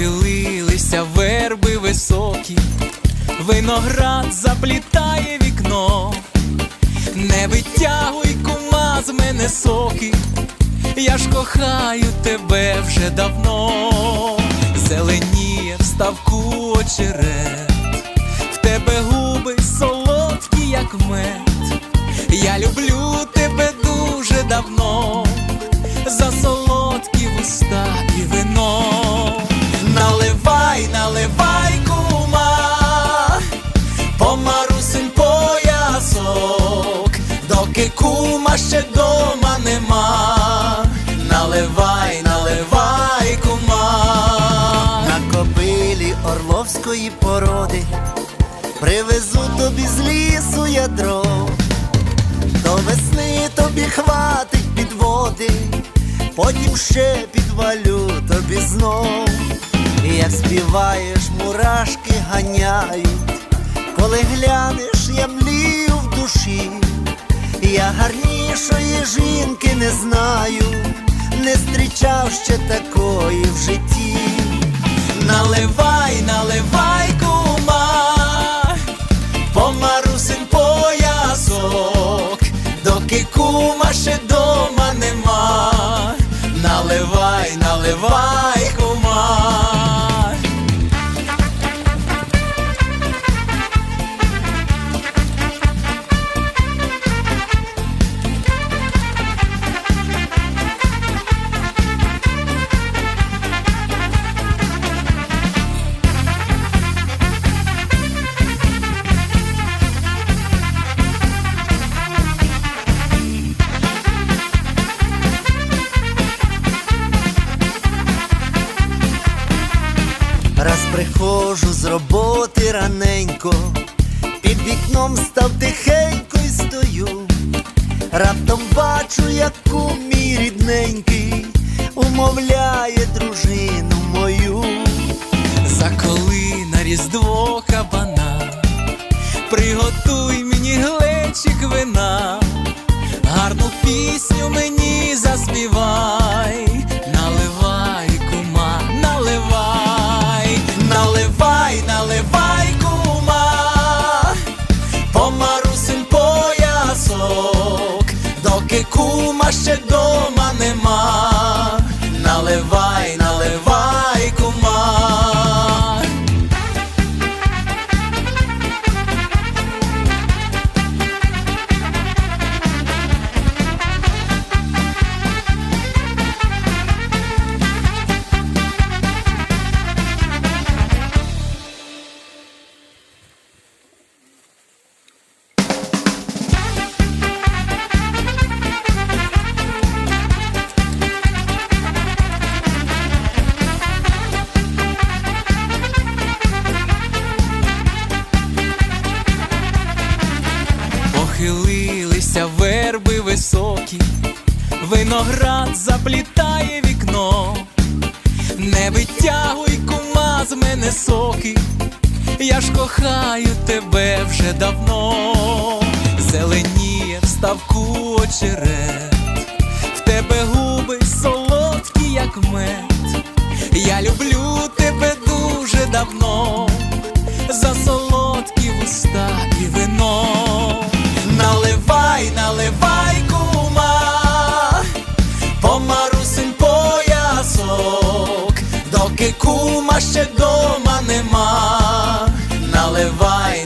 Похилилися верби високі, виноград заплітає вікно, не витягуй кума з мене соки, я ж кохаю тебе вже давно, зеленіє в ставку очерет, в тебе губи солодкі, як мед. Я люблю тебе дуже давно, Наливай, наливай, кума. На кобилі орловської породи привезу тобі з лісу ядро, до весни тобі хватить підводи, потім ще підвалю тобі знов. Як співаєш, мурашки ганяють, коли глянеш, я млію в душі, я гарнішої жінки не знаю, не зустрічав ще такої в житті. Наливай, наливай, кума, по марусин поясок, доки кума ще дома приходжу з роботи раненько, під вікном став тихенько і стою. Раптом бачу, як кум мій рідненький умовляє дружину мою. Заколи на різдво кабана, приготуй мені глечик вина, гарну пісню мені заспівай, кума ще дома Похилилися верби високі, виноград заплітає вікно, не витягуй кума з мене соки, я ж кохаю тебе вже давно, зеленіє в ставку очерет, в тебе губи солодкі, як мед. Я люблю тебе дуже давно, доки кума ще дома нема, наливай.